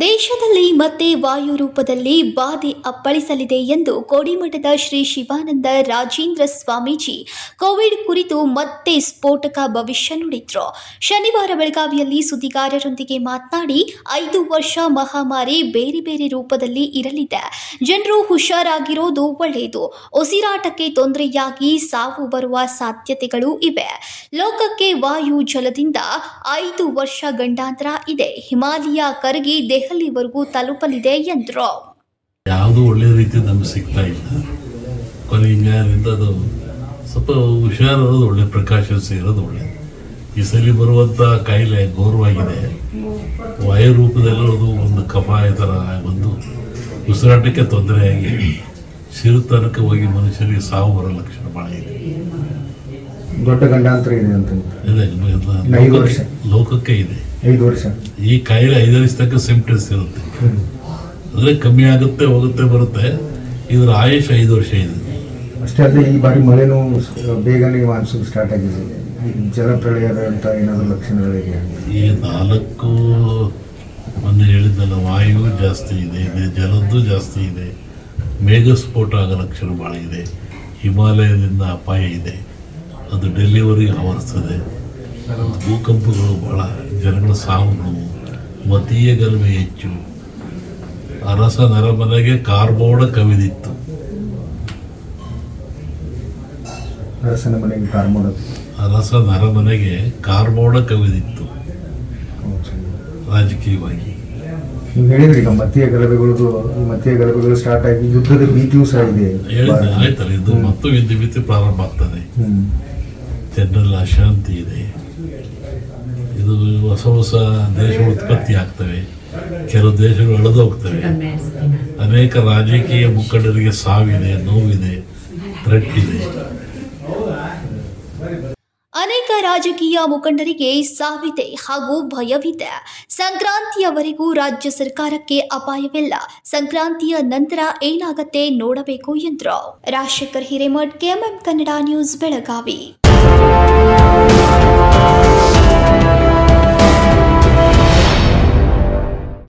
ದೇಶದಲ್ಲಿ ಮತ್ತೆ ವಾಯು ರೂಪದಲ್ಲಿ ಬಾಧೆ ಅಪ್ಪಳಿಸಲಿದೆ ಎಂದು ಕೋಡಿಮಠದ ಶ್ರೀ ಶಿವಾನಂದ ರಾಜೇಂದ್ರ ಸ್ವಾಮೀಜಿ ಕೋವಿಡ್ ಕುರಿತು ಮತ್ತೆ ಸ್ಫೋಟಕ ಭವಿಷ್ಯ ನುಡಿದ್ರು. ಶನಿವಾರ ಬೆಳಗಾವಿಯಲ್ಲಿ ಸುದ್ದಿಗಾರರೊಂದಿಗೆ ಮಾತನಾಡಿ, ಐದು ವರ್ಷ ಮಹಾಮಾರಿ ಬೇರೆ ಬೇರೆ ರೂಪದಲ್ಲಿ ಇರಲಿದೆ. ಜನರು ಹುಷಾರಾಗಿರೋದು ಒಳ್ಳೆಯದು. ಉಸಿರಾಟಕ್ಕೆ ತೊಂದರೆಯಾಗಿ ಸಾವು ಬರುವ ಸಾಧ್ಯತೆಗಳು ಇವೆ. ಲೋಕಕ್ಕೆ ವಾಯು ಜಲದಿಂದ ಐದು ವರ್ಷ ಗಂಡಾಂತರ ಇದೆ. ಹಿಮಾಲಯ ಕರಗಿ ದೆಹಲಿವರೆಗೂ ತಲುಪಲಿದೆ ಎಂದರು. ಯಾವುದು ಒಳ್ಳೆ ರೀತಿ ನಮ್ಗೆ ಸಿಗ್ತಾ ಇಲ್ಲ. ಕೊನೆ ಹಿಂಗಾರಿಂದ ಅದು ಸ್ವಲ್ಪ ಹುಷಾರಿರೋದು ಒಳ್ಳೆ ಪ್ರಕಾಶ ಇರೋದು ಒಳ್ಳೆ. ಈ ಸಲ ಬರುವಂಥ ಕಾಯಿಲೆ ಗೌರವಾಗಿದೆ ವಾಯು ರೂಪದಲ್ಲಿರೋದು ಒಂದು ಕಫ ಈ ಥರ ಒಂದು ಉಸಿರಾಟಕ್ಕೆ ತೊಂದರೆಯಾಗಿ ಸಿರುತನಕ್ಕೆ ಹೋಗಿ ಮನುಷ್ಯರಿಗೆ ಸಾವು ಬರೋ ಲಕ್ಷಣ ಭಾಳ ಇದೆ. ದೊಡ್ಡ ಗಂಡಾಂತರ ಇದೆ ಅಂತ ಇದೆ. ಲೋಕಕ್ಕೆ ಇದೆ. ಐದು ವರ್ಷ. ಈ ಕಾಯಿಲೆ ಐದು ವರ್ಷ ತನಕ ಸಿಂಪ್ಟಮ್ಸ್ ಇರುತ್ತೆ. ಅಂದರೆ ಕಮ್ಮಿ ಆಗುತ್ತೆ ಹೋಗುತ್ತೆ ಬರುತ್ತೆ. ಇದರ ಆಯುಷ್ ಐದು ವರ್ಷ ಇದೆ. ಅಷ್ಟೇ ಅಲ್ಲದೆ ಈ ಬಾರಿ ಮಳೆನೂ ಬೇಗನೆ ಮಾನ್ಸೂನ್ ಸ್ಟಾರ್ಟ್ ಆಗಿದೆ. ಜಲ ಜಲಪ್ರಳಯದ ಅಂತ ಏನಾದರೂ ಲಕ್ಷಣಗಳಿಗೆ ಈ ನಾಲ್ಕು ಮೊನ್ನೆ ಹೇಳಿದ್ದಲ್ಲ ವಾಯು ಜಾಸ್ತಿ ಇದೆ ಇದೆ ಜಲದ್ದು ಜಾಸ್ತಿ ಇದೆ. ಮೇಘಸ್ಫೋಟ ಆಗೋ ಲಕ್ಷಣ ಭಾಳ ಇದೆ. ಹಿಮಾಲಯದಿಂದ ಅಪಾಯ ಇದೆ. ಅದು ಡೆಲಿವರಿ ಆವರಿಸ್ತದೆ. ಭೂಕಂಪಗಳು ಭಾಳ ಜನಗಳ ಸಾವು ನೋವು ಮತೀಯ ಗಲಭೆ ಹೆಚ್ಚು. ಅರಸ ನರಮನೆಗೆ ಕಾರ್ಬೋಡ ಕವಿದಿತ್ತು. ಅರಸನ ಮನೆಗೆ ಕಾರ್ಬೋಡ ಅರಸ ನರಮನೆಗೆ ಕಾರ್ಬೋಡ ಕವಿದಿತ್ತು. ರಾಜಕೀಯವಾಗಿ. ನೀವು ಹೇಳಿದ್ರಿ ಈಗ ಮತೀಯ ಗಲಭೆಗಳದು ಮತೀಯ ಗಲಭೆಗಳು ಸ್ಟಾರ್ಟ್ ಆಗಿ ಯುದ್ಧದ ಭೀತಿಯೂ ಸಹ ಇದೆ. ಆಯ್ತಲ್ಲ ಇದು ಮತ್ತು ವಿದ್ಯುತ್ ಭೀತಿ ಪ್ರಾರಂಭ ಆಗ್ತದೆ. ಹ್ಮ್. ಜನರಲ್ಲಿ ಅಶಾಂತಿ ಇದೆ. ಇದು ಹೊಸ ಹೊಸ ದೇಶ ಉತ್ಪತ್ತಿ ಆಗ್ತವೆ. ಕೆಲವು ದೇಶಗಳು ಎಳೆದು ಹೋಗ್ತವೆ. ಅನೇಕ ರಾಜಕೀಯ ಮುಖಂಡರಿಗೆ ಸಾವಿದೆ, ನೋವಿದೆ ಥ್ರೆಟ್ ಇದೆ ಅನೇಕ ರಾಜಕೀಯ ಮುಖಂಡರಿಗೆ ಸಾವಿದೆ ಹಾಗೂ ಭಯವಿದೆ. ಸಂಕ್ರಾಂತಿಯವರೆಗೂ ರಾಜ್ಯ ಸರ್ಕಾರಕ್ಕೆ ಅಪಾಯವಿಲ್ಲ. ಸಂಕ್ರಾಂತಿಯ ನಂತರ ಏನಾಗತ್ತೆ ನೋಡಬೇಕು ಎಂದರು. Rajashekhar Hiremath, KMM Kannada news, Belagavi.